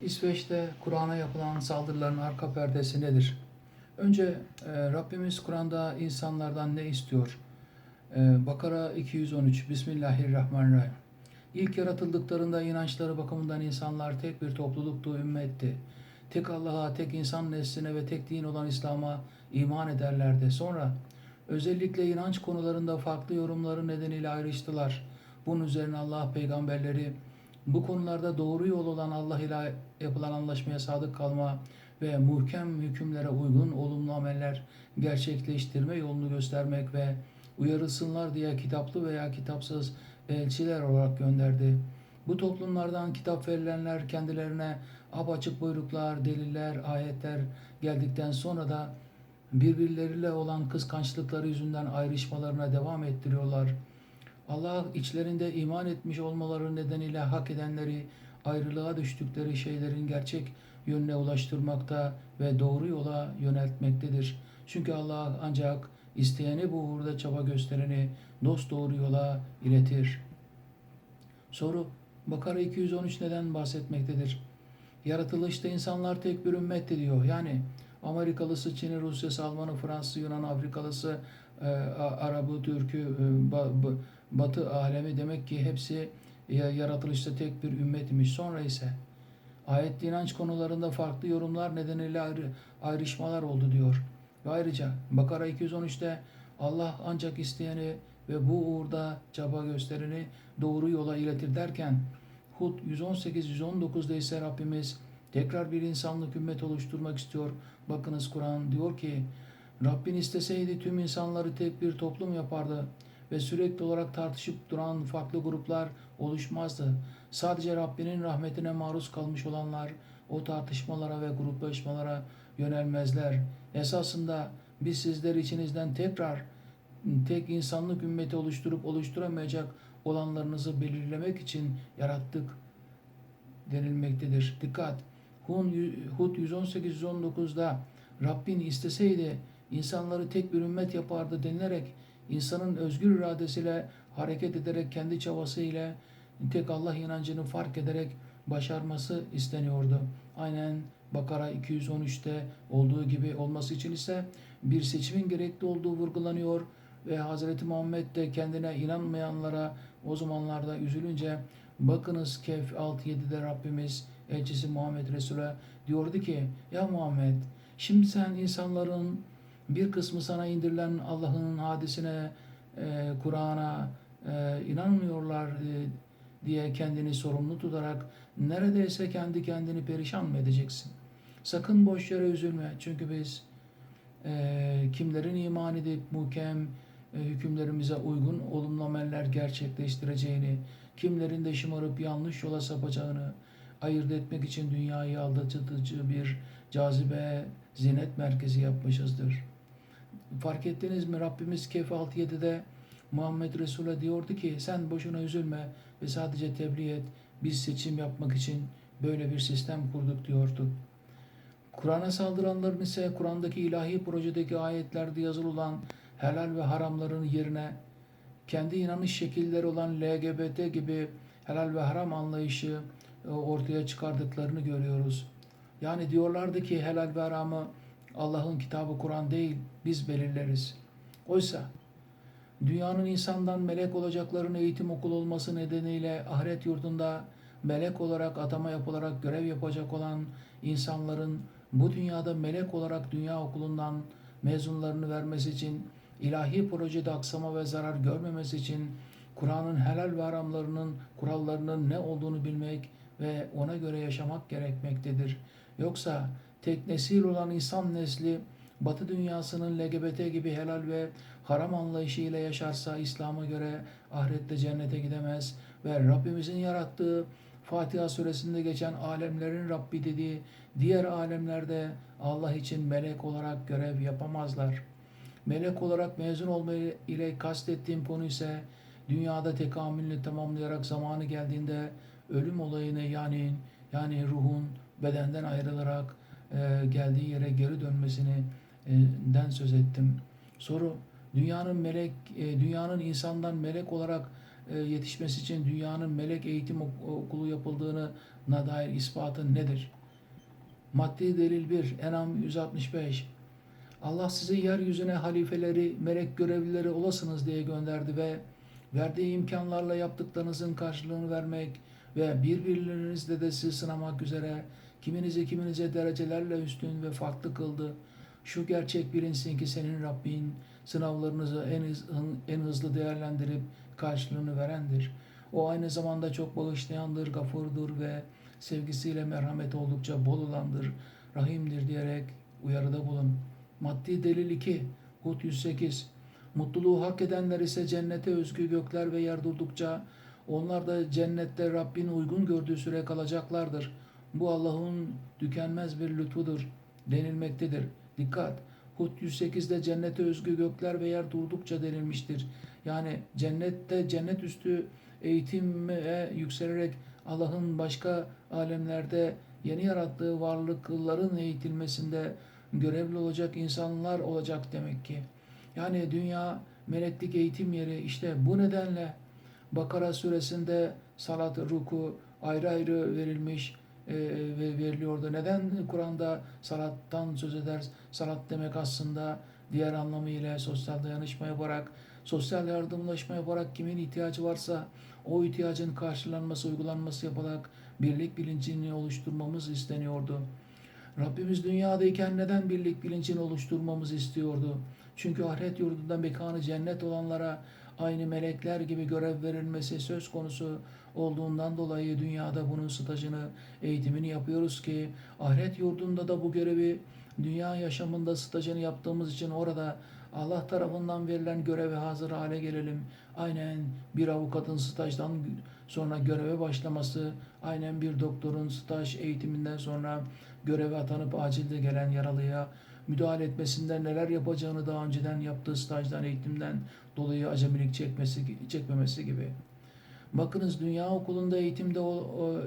İsveç'te Kur'an'a yapılan saldırıların arka perdesi nedir? Önce e, Rabbimiz Kur'an'da insanlardan ne istiyor? E, Bakara 213 Bismillahirrahmanirrahim. İlk yaratıldıklarında inançları bakımından insanlar tek bir topluluktu, ümmetti. Tek Allah'a, tek insan nesline ve tek din olan İslam'a iman ederlerdi. Sonra özellikle inanç konularında farklı yorumları nedeniyle ayrıştılar. Bunun üzerine Allah peygamberleri bu konularda doğru yol olan Allah ile yapılan anlaşmaya sadık kalma ve muhkem hükümlere uygun olumlu ameller gerçekleştirme yolunu göstermek ve uyarılsınlar diye kitaplı veya kitapsız elçiler olarak gönderdi. Bu toplumlardan kitap verilenler kendilerine apaçık buyruklar, deliller, ayetler geldikten sonra da birbirleriyle olan kıskançlıkları yüzünden ayrışmalarına devam ettiriyorlar. Allah içlerinde iman etmiş olmaları nedeniyle hak edenleri ayrılığa düştükleri şeylerin gerçek yönüne ulaştırmakta ve doğru yola yöneltmektedir. Çünkü Allah ancak isteyeni bu uğurda çaba göstereni dost doğru yola iletir. Soru Bakara 213 neden bahsetmektedir? Yaratılışta insanlar tek bir ümmetti diyor. Yani Amerikalısı, Çin'i, Rusya'sı, Almanı, Fransızı, Yunan, Afrikalısı, Arabı, Türk'ü, e, ba, ba, Batı alemi demek ki hepsi yaratılışta tek bir ümmetmiş. Sonra ise ayet inanç konularında farklı yorumlar nedeniyle ayrı, ayrışmalar oldu diyor. Ve ayrıca Bakara 213'te Allah ancak isteyeni ve bu uğurda çaba göstereni doğru yola iletir derken Hud 118-119'da ise Rabbimiz tekrar bir insanlık ümmet oluşturmak istiyor. Bakınız Kur'an diyor ki Rabbin isteseydi tüm insanları tek bir toplum yapardı ve sürekli olarak tartışıp duran farklı gruplar oluşmazdı. Sadece Rabbinin rahmetine maruz kalmış olanlar o tartışmalara ve gruplaşmalara yönelmezler. Esasında biz sizler içinizden tekrar tek insanlık ümmeti oluşturup oluşturamayacak olanlarınızı belirlemek için yarattık denilmektedir. Dikkat! Hud 118-119'da Rabbin isteseydi insanları tek bir ümmet yapardı denilerek insanın özgür iradesiyle hareket ederek kendi çabası ile tek Allah inancını fark ederek başarması isteniyordu. Aynen Bakara 213'te olduğu gibi olması için ise bir seçimin gerekli olduğu vurgulanıyor ve Hazreti Muhammed de kendine inanmayanlara o zamanlarda üzülünce bakınız Kehf 6-7'de Rabbimiz elçisi Muhammed Resul'e diyordu ki ya Muhammed şimdi sen insanların bir kısmı sana indirilen Allah'ın hadisine, e, Kur'an'a e, inanmıyorlar e, diye kendini sorumlu tutarak neredeyse kendi kendini perişan mı edeceksin? Sakın boş yere üzülme. Çünkü biz e, kimlerin iman edip muhkem e, hükümlerimize uygun olumlu ameller gerçekleştireceğini, kimlerin de şımarıp yanlış yola sapacağını ayırt etmek için dünyayı aldatıcı bir cazibe zinet merkezi yapmışızdır. Fark ettiniz mi Rabbimiz Kehf 6-7'de Muhammed Resul'e diyordu ki sen boşuna üzülme ve sadece tebliğ et. Biz seçim yapmak için böyle bir sistem kurduk diyordu. Kur'an'a saldıranların ise Kur'an'daki ilahi projedeki ayetlerde yazılı olan helal ve haramların yerine kendi inanış şekilleri olan LGBT gibi helal ve haram anlayışı e, ortaya çıkardıklarını görüyoruz. Yani diyorlardı ki helal ve haramı Allah'ın kitabı Kur'an değil, biz belirleriz. Oysa dünyanın insandan melek olacaklarını eğitim okulu olması nedeniyle ahiret yurdunda melek olarak atama yapılarak görev yapacak olan insanların bu dünyada melek olarak dünya okulundan mezunlarını vermesi için ilahi projede aksama ve zarar görmemesi için Kur'an'ın helal ve haramlarının kurallarının ne olduğunu bilmek ve ona göre yaşamak gerekmektedir. Yoksa tek nesil olan insan nesli Batı dünyasının LGBT gibi helal ve haram anlayışı ile yaşarsa İslam'a göre ahirette cennete gidemez ve Rabbimizin yarattığı Fatiha suresinde geçen alemlerin Rabbi dediği diğer alemlerde Allah için melek olarak görev yapamazlar. Melek olarak mezun olma ile kastettiğim konu ise dünyada tekamülünü tamamlayarak zamanı geldiğinde ölüm olayını yani yani ruhun bedenden ayrılarak e, geldiği yere geri dönmesini e, den söz ettim. Soru dünyanın melek e, dünyanın insandan melek olarak e, yetişmesi için dünyanın melek eğitim ok- okulu yapıldığına dair ispatı nedir? Maddi delil 1, Enam 165. Allah sizi yeryüzüne halifeleri, melek görevlileri olasınız diye gönderdi ve verdiği imkanlarla yaptıklarınızın karşılığını vermek ve birbirlerinizle de sizi sınamak üzere kiminizi kiminize derecelerle üstün ve farklı kıldı. Şu gerçek bilinsin ki senin Rabbin sınavlarınızı en, hız- en hızlı değerlendirip karşılığını verendir. O aynı zamanda çok bağışlayandır, gafurdur ve sevgisiyle merhamet oldukça bol olandır, rahimdir diyerek uyarıda bulun. Maddi delil 2, Hud 108. Mutluluğu hak edenler ise cennete özgü gökler ve yer durdukça onlar da cennette Rabbin uygun gördüğü süre kalacaklardır. Bu Allah'ın tükenmez bir lütfudur denilmektedir. Dikkat! Hud 108'de cennete özgü gökler ve yer durdukça denilmiştir. Yani cennette cennet üstü eğitime yükselerek Allah'ın başka alemlerde yeni yarattığı varlıkların eğitilmesinde görevli olacak insanlar olacak demek ki. Yani dünya meleklik eğitim yeri işte bu nedenle Bakara suresinde salat, ruku ayrı ayrı verilmiş e, ve veriliyordu. Neden Kur'an'da salattan söz eder? Salat demek aslında diğer anlamıyla sosyal dayanışma yaparak, sosyal yardımlaşma yaparak kimin ihtiyacı varsa o ihtiyacın karşılanması, uygulanması yaparak birlik bilincini oluşturmamız isteniyordu. Rabbimiz dünyadayken neden birlik bilincini oluşturmamızı istiyordu? Çünkü ahiret yurdunda mekanı cennet olanlara aynı melekler gibi görev verilmesi söz konusu olduğundan dolayı dünyada bunun stajını, eğitimini yapıyoruz ki ahiret yurdunda da bu görevi dünya yaşamında stajını yaptığımız için orada Allah tarafından verilen göreve hazır hale gelelim. Aynen bir avukatın stajdan sonra göreve başlaması, aynen bir doktorun staj eğitiminden sonra göreve atanıp acilde gelen yaralıya müdahale etmesinden neler yapacağını daha önceden yaptığı stajdan, eğitimden dolayı acemilik çekmesi, çekmemesi gibi. Bakınız dünya okulunda eğitimde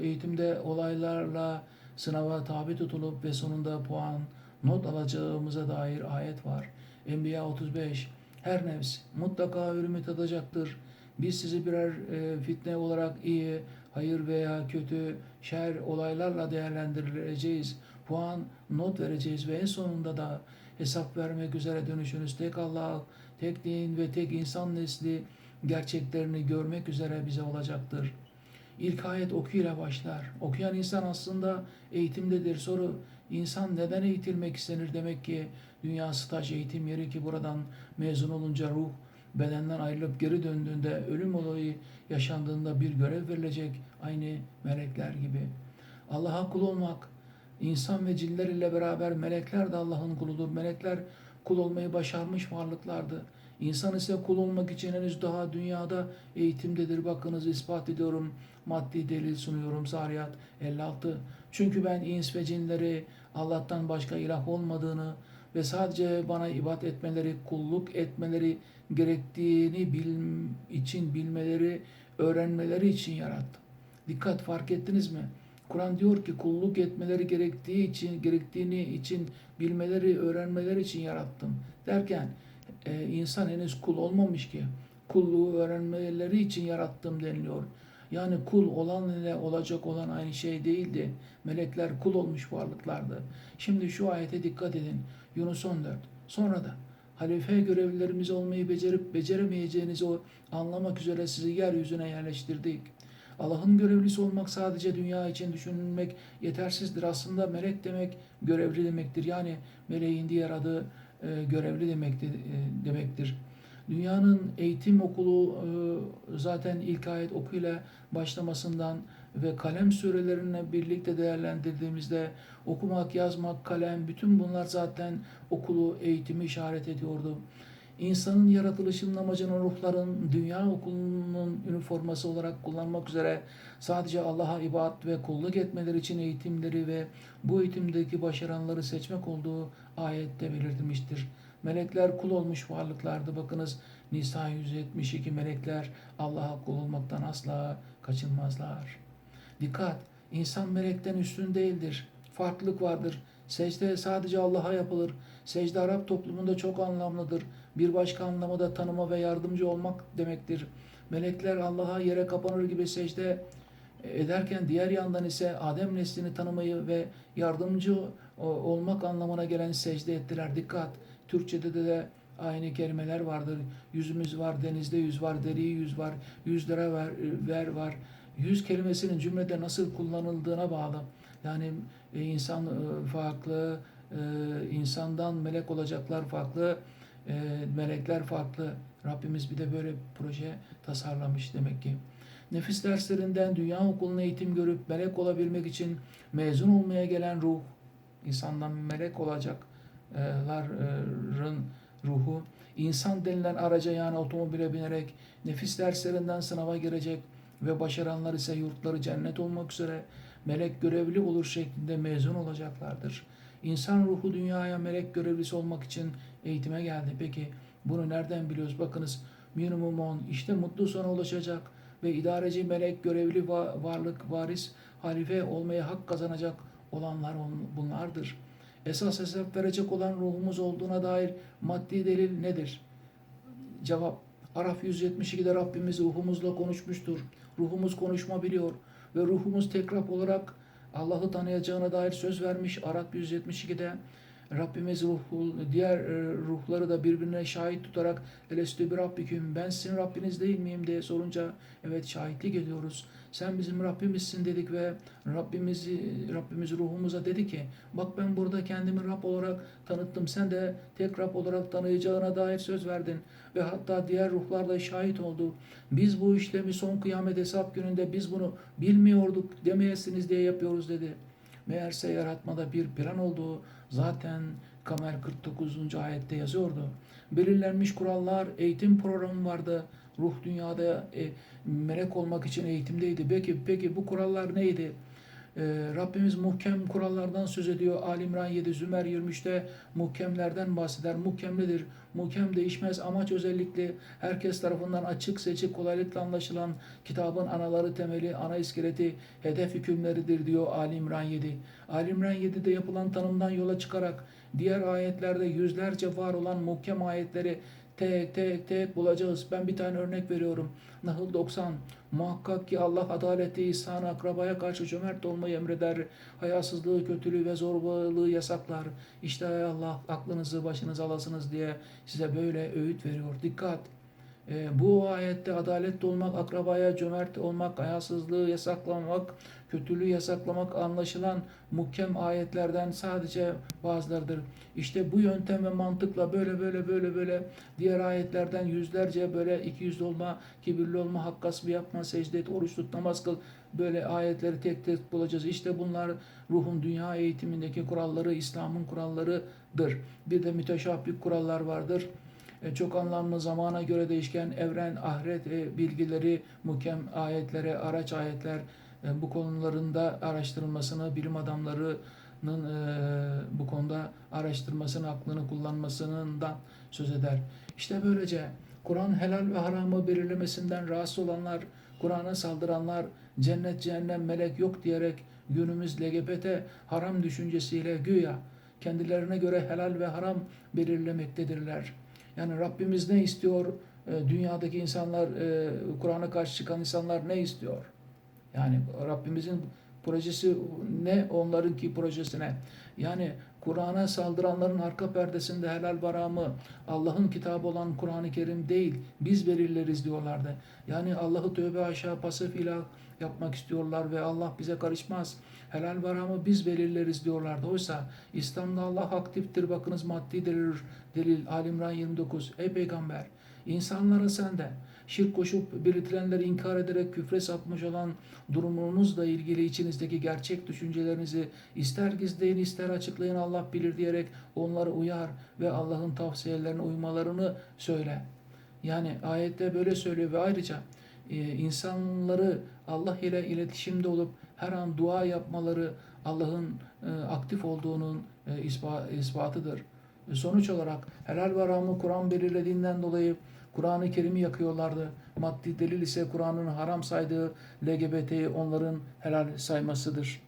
eğitimde olaylarla sınava tabi tutulup ve sonunda puan, not alacağımıza dair ayet var. Enbiya 35. Her nefs mutlaka ölümü tadacaktır. Biz sizi birer e, fitne olarak iyi, hayır veya kötü, şer olaylarla değerlendirileceğiz. Puan, not vereceğiz ve en sonunda da hesap vermek üzere dönüşünüz tek Allah, tek din ve tek insan nesli gerçeklerini görmek üzere bize olacaktır. İlk ayet okuyla başlar. Okuyan insan aslında eğitimdedir. Soru insan neden eğitilmek istenir demek ki dünya staj eğitim yeri ki buradan mezun olunca ruh bedenden ayrılıp geri döndüğünde ölüm olayı yaşandığında bir görev verilecek aynı melekler gibi. Allah'a kul olmak insan ve cinler ile beraber melekler de Allah'ın kuludur. Melekler kul olmayı başarmış varlıklardı. İnsan ise kul olmak için henüz daha dünyada eğitimdedir. Bakınız ispat ediyorum. Maddi delil sunuyorum. Zariyat 56. Çünkü ben ins ve cinleri Allah'tan başka ilah olmadığını ve sadece bana ibadet etmeleri, kulluk etmeleri gerektiğini bil, için bilmeleri, öğrenmeleri için yarattım. Dikkat fark ettiniz mi? Kur'an diyor ki kulluk etmeleri gerektiği için, gerektiğini için bilmeleri, öğrenmeleri için yarattım. Derken e, insan henüz kul olmamış ki kulluğu öğrenmeleri için yarattım deniliyor. Yani kul olan ile olacak olan aynı şey değildi. Melekler kul olmuş varlıklardı. Şimdi şu ayete dikkat edin. Yunus 14. Sonra da halife görevlilerimiz olmayı becerip beceremeyeceğinizi anlamak üzere sizi yeryüzüne yerleştirdik. Allah'ın görevlisi olmak sadece dünya için düşünülmek yetersizdir. Aslında melek demek görevli demektir. Yani meleğin diğer adı e, görevli demektir, e, demektir. Dünyanın eğitim okulu e, zaten ilk ayet okuyla başlamasından ve kalem surelerine birlikte değerlendirdiğimizde okumak, yazmak, kalem bütün bunlar zaten okulu, eğitimi işaret ediyordu. İnsanın yaratılışının amacını ruhların dünya okulunun üniforması olarak kullanmak üzere sadece Allah'a ibadet ve kulluk etmeleri için eğitimleri ve bu eğitimdeki başaranları seçmek olduğu ayette belirtilmiştir. Melekler kul olmuş varlıklardı. Bakınız Nisa 172 melekler Allah'a kul olmaktan asla kaçınmazlar. Dikkat! İnsan melekten üstün değildir. Farklılık vardır. Secde sadece Allah'a yapılır. Secde Arap toplumunda çok anlamlıdır. Bir başka anlamı da tanıma ve yardımcı olmak demektir. Melekler Allah'a yere kapanır gibi secde ederken diğer yandan ise Adem neslini tanımayı ve yardımcı olmak anlamına gelen secde ettiler. Dikkat! Türkçede de, de aynı kelimeler vardır. Yüzümüz var, denizde yüz var, deriyi yüz var, yüzlere ver, ver var. Yüz kelimesinin cümlede nasıl kullanıldığına bağlı. Yani e, insan e, farklı, e, insandan melek olacaklar farklı, e, melekler farklı. Rabbimiz bir de böyle proje tasarlamış demek ki. Nefis derslerinden dünya okuluna eğitim görüp melek olabilmek için mezun olmaya gelen ruh, insandan melek olacakların ruhu, insan denilen araca yani otomobile binerek nefis derslerinden sınava girecek ve başaranlar ise yurtları cennet olmak üzere melek görevli olur şeklinde mezun olacaklardır. İnsan ruhu dünyaya melek görevlisi olmak için eğitime geldi. Peki bunu nereden biliyoruz? Bakınız minimum 10 işte mutlu sona ulaşacak ve idareci melek görevli va- varlık varis halife olmaya hak kazanacak olanlar bunlardır. Esas hesap verecek olan ruhumuz olduğuna dair maddi delil nedir? Cevap Araf 172'de Rabbimiz ruhumuzla konuşmuştur. Ruhumuz konuşma biliyor ve ruhumuz tekrar olarak Allah'ı tanıyacağına dair söz vermiş. Araf 172'de Rabbimiz ruhu, diğer e, ruhları da birbirine şahit tutarak Elestü bir Rabbiküm ben sizin Rabbiniz değil miyim diye sorunca evet şahitlik ediyoruz. Sen bizim Rabbimizsin dedik ve Rabbimizi Rabbimiz ruhumuza dedi ki bak ben burada kendimi Rab olarak tanıttım. Sen de tek Rab olarak tanıyacağına dair söz verdin ve hatta diğer ruhlar da şahit oldu. Biz bu işlemi son kıyamet hesap gününde biz bunu bilmiyorduk demeyesiniz diye yapıyoruz dedi. Meğerse yaratmada bir plan olduğu zaten Kamer 49. ayette yazıyordu. Belirlenmiş kurallar, eğitim programı vardı. Ruh dünyada e, melek olmak için eğitimdeydi. Peki, peki bu kurallar neydi? Ee, Rabbimiz muhkem kurallardan söz ediyor. Ali İmran 7, Zümer 23'te muhkemlerden bahseder. Muhkem nedir? Muhkem değişmez. Amaç özellikle herkes tarafından açık seçik kolaylıkla anlaşılan kitabın anaları temeli, ana iskeleti, hedef hükümleridir diyor Ali İmran 7. Ali İmran 7'de yapılan tanımdan yola çıkarak diğer ayetlerde yüzlerce var olan muhkem ayetleri tek tek tek bulacağız. Ben bir tane örnek veriyorum. Nahl 90. Muhakkak ki Allah adaleti, ihsanı, akrabaya karşı cömert olmayı emreder. Hayasızlığı, kötülüğü ve zorbalığı yasaklar. İşte Allah aklınızı başınıza alasınız diye size böyle öğüt veriyor. Dikkat! Ee, bu ayette adaletli olmak, akrabaya cömert olmak, hayasızlığı yasaklamak, kötülüğü yasaklamak anlaşılan muhkem ayetlerden sadece bazılarıdır. İşte bu yöntem ve mantıkla böyle böyle böyle böyle diğer ayetlerden yüzlerce böyle iki yüzlü olma, kibirli olma, hak gaspı yapma, secde et, oruç tut, namaz kıl böyle ayetleri tek tek bulacağız. İşte bunlar ruhun dünya eğitimindeki kuralları, İslam'ın kurallarıdır. Bir de müteşabbih kurallar vardır. E, çok anlamlı zamana göre değişken evren, ahiret e, bilgileri, muhkem ayetlere, araç ayetler bu konularında araştırılmasını, bilim adamlarının e, bu konuda araştırmasını, aklını kullanmasından söz eder. İşte böylece Kur'an helal ve haramı belirlemesinden rahatsız olanlar, Kur'an'a saldıranlar, cennet, cehennem, melek yok diyerek günümüz LGBT haram düşüncesiyle güya kendilerine göre helal ve haram belirlemektedirler. Yani Rabbimiz ne istiyor? E, Dünyadaki insanlar, e, Kur'an'a karşı çıkan insanlar ne istiyor? Yani Rabbimizin projesi ne? Onlarınki projesine. Yani Kur'an'a saldıranların arka perdesinde helal varamı Allah'ın kitabı olan Kur'an-ı Kerim değil, biz belirleriz diyorlardı. Yani Allah'ı tövbe aşağı pasif ilah yapmak istiyorlar ve Allah bize karışmaz. Helal varamı biz belirleriz diyorlardı. Oysa İslam'da Allah aktiftir. Bakınız maddi delil, delil Alimran 29. Ey peygamber insanlara sen de şirk koşup belirtilenleri inkar ederek küfre sapmış olan durumunuzla ilgili içinizdeki gerçek düşüncelerinizi ister gizleyin ister açıklayın Allah bilir diyerek onları uyar ve Allah'ın tavsiyelerine uymalarını söyle. Yani ayette böyle söylüyor ve ayrıca e, insanları Allah ile iletişimde olup her an dua yapmaları Allah'ın e, aktif olduğunun e, ispa- ispatıdır. Sonuç olarak helal ve haramı Kur'an belirlediğinden dolayı Kur'an-ı Kerim'i yakıyorlardı. Maddi delil ise Kur'an'ın haram saydığı LGBT'yi onların helal saymasıdır.